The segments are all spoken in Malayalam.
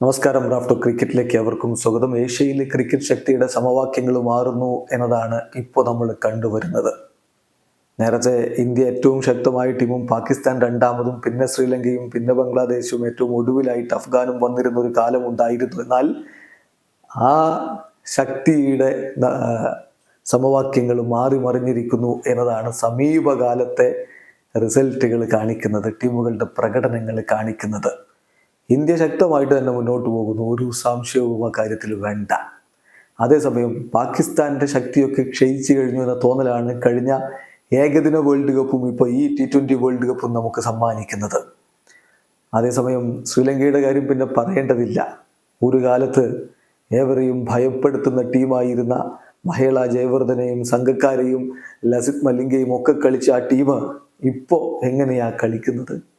നമസ്കാരം റാഫ്റ്റോ ക്രിക്കറ്റിലേക്ക് അവർക്കും സ്വാഗതം. ഏഷ്യയിലെ ക്രിക്കറ്റ് ശക്തിയുടെ സമവാക്യങ്ങൾ മാറുന്നു എന്നതാണ് ഇപ്പോൾ നമ്മൾ കണ്ടുവരുന്നത്. നേരത്തെ ഇന്ത്യ ഏറ്റവും ശക്തമായ ടീമും പാകിസ്ഥാൻ രണ്ടാമതും പിന്നെ ശ്രീലങ്കയും പിന്നെ ബംഗ്ലാദേശും ഏറ്റവും ഒടുവിലായിട്ട് അഫ്ഗാനും വന്നിരുന്ന ഒരു കാലം ഉണ്ടായിരുന്നു. എന്നാൽ ആ ശക്തിയുടെ സമവാക്യങ്ങൾ മാറി മറിഞ്ഞിരിക്കുന്നു എന്നതാണ് സമീപകാലത്തെ റിസൾട്ടുകൾ കാണിക്കുന്നത് ടീമുകളുടെ പ്രകടനങ്ങൾ കാണിക്കുന്നത്. ഇന്ത്യ ശക്തമായിട്ട് തന്നെ മുന്നോട്ട് പോകുന്നു. ഒരു സംശയവും ആ കാര്യത്തിൽ വേണ്ട. അതേസമയം പാകിസ്ഥാന്റെ ശക്തിയൊക്കെ ക്ഷയിച്ചു കഴിഞ്ഞു എന്ന തോന്നലാണ് കഴിഞ്ഞ ഏകദിന വേൾഡ് കപ്പും ഇപ്പോൾ ഈ ടി ട്വന്റി വേൾഡ് കപ്പും നമുക്ക് സമ്മാനിക്കുന്നത്. അതേസമയം ശ്രീലങ്കയുടെ കാര്യം പിന്നെ പറയേണ്ടതില്ല. ഒരു കാലത്ത് ഏവരെയും ഭയപ്പെടുത്തുന്ന ടീമായിരുന്ന മഹേള ജയവർദ്ധനെയും സംഘക്കാരെയും ലസിത് മലിംഗയും ഒക്കെ കളിച്ച ആ ടീം ഇപ്പോൾ എങ്ങനെയാ കളിക്കുന്നത്?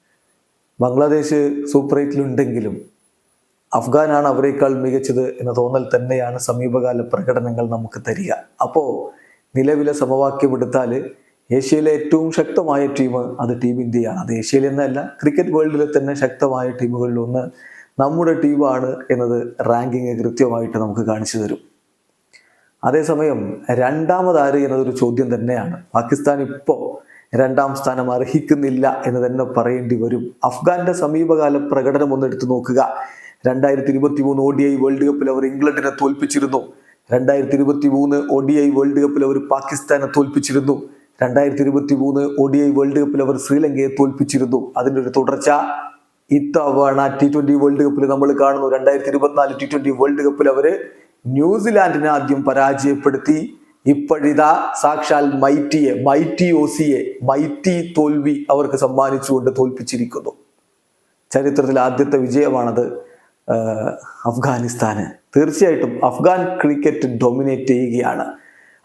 ബംഗ്ലാദേശ് സൂപ്പർ എയ്റ്റിലുണ്ടെങ്കിലും അഫ്ഗാനാണ് അവരെക്കാൾ മികച്ചത് എന്ന തോന്നൽ തന്നെയാണ് സമീപകാല പ്രകടനങ്ങൾ നമുക്ക് തരിക. അപ്പോൾ നിലവിലെ സമവാക്യം എടുത്താൽ ഏഷ്യയിലെ ഏറ്റവും ശക്തമായ ടീം അത് ടീം ഇന്ത്യയാണ്. അത് ഏഷ്യയിൽ എന്നല്ല ക്രിക്കറ്റ് വേൾഡിലെ തന്നെ ശക്തമായ ടീമുകളിൽ ഒന്ന് നമ്മുടെ ടീമാണ് എന്നത് റാങ്കിങ് കൃത്യമായിട്ട് നമുക്ക് കാണിച്ചു തരും. അതേസമയം രണ്ടാമത് ആര് എന്നതൊരു ചോദ്യം തന്നെയാണ്. പാകിസ്ഥാൻ ഇപ്പോൾ രണ്ടാം സ്ഥാനം അർഹിക്കുന്നില്ല എന്ന് തന്നെ പറയേണ്ടി വരും. അഫ്ഗാന്റെ സമീപകാല പ്രകടനം ഒന്ന് എടുത്തു നോക്കുക. രണ്ടായിരത്തി ഇരുപത്തി മൂന്ന് ഒ ഡി ഐ വേൾഡ് കപ്പിൽ അവർ ഇംഗ്ലണ്ടിനെ തോൽപ്പിച്ചിരുന്നു. രണ്ടായിരത്തി ഇരുപത്തി മൂന്ന് ഒ ഡി ഐ വേൾഡ് കപ്പിൽ അവർ പാകിസ്ഥാനെ തോൽപ്പിച്ചിരുന്നു. രണ്ടായിരത്തി ഇരുപത്തി മൂന്ന് ഒ ഡി ഐ വേൾഡ് കപ്പിൽ അവർ ശ്രീലങ്കയെ തോൽപ്പിച്ചിരുന്നു. അതിന്റെ ഒരു തുടർച്ച. ഇത്തവണ ടി ട്വന്റി വേൾഡ് കപ്പിൽ നമ്മൾ കാണുന്നു. രണ്ടായിരത്തി ഇരുപത്തിനാല് ടി ട്വന്റി വേൾഡ് കപ്പിൽ അവർ ന്യൂസിലാൻഡിനെ ആദ്യം പരാജയപ്പെടുത്തി. ഇപ്പോഴിതാ സാക്ഷാൽ മൈറ്റിയെ മൈറ്റി ഓസിയെ മൈറ്റി തോൽവി അവർക്ക് സമ്മാനിച്ചുകൊണ്ട് തോൽപ്പിച്ചിരിക്കുന്നു. ചരിത്രത്തിൽ ആദ്യത്തെ വിജയമാണത് അഫ്ഗാനിസ്ഥാന്. തീർച്ചയായിട്ടും അഫ്ഗാൻ ക്രിക്കറ്റ് ഡൊമിനേറ്റ് ചെയ്യുകയാണ്.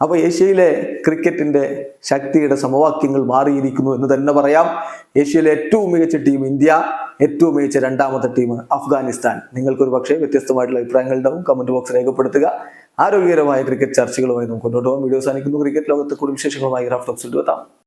അപ്പോൾ ഏഷ്യയിലെ ക്രിക്കറ്റിന്റെ ശക്തിയുടെ സമവാക്യങ്ങൾ മാറിയിരിക്കുന്നു എന്ന് തന്നെ പറയാം. ഏഷ്യയിലെ ഏറ്റവും മികച്ച ടീം ഇന്ത്യ ഏറ്റവും മികച്ച രണ്ടാമത്തെ ടീം അഫ്ഗാനിസ്ഥാൻ. നിങ്ങൾക്കൊരു പക്ഷേ വ്യത്യസ്തമായിട്ടുള്ള അഭിപ്രായങ്ങൾ ഉണ്ടാവും. കമന്റ് ബോക്സ് രേഖപ്പെടുത്തുക. ആരോഗ്യകരമായ ക്രിക്കറ്റ് ചർച്ചകളുമായി നമുക്ക് മുന്നോട്ട് പോകാം. വീഡിയോ സാധിക്കുന്നു ക്രിക്കറ്റ് ലോകത്തെ കൂടുതൽ വിശേഷങ്ങളുമായി റാഫ്റ്റോക്സിൽ എത്താം.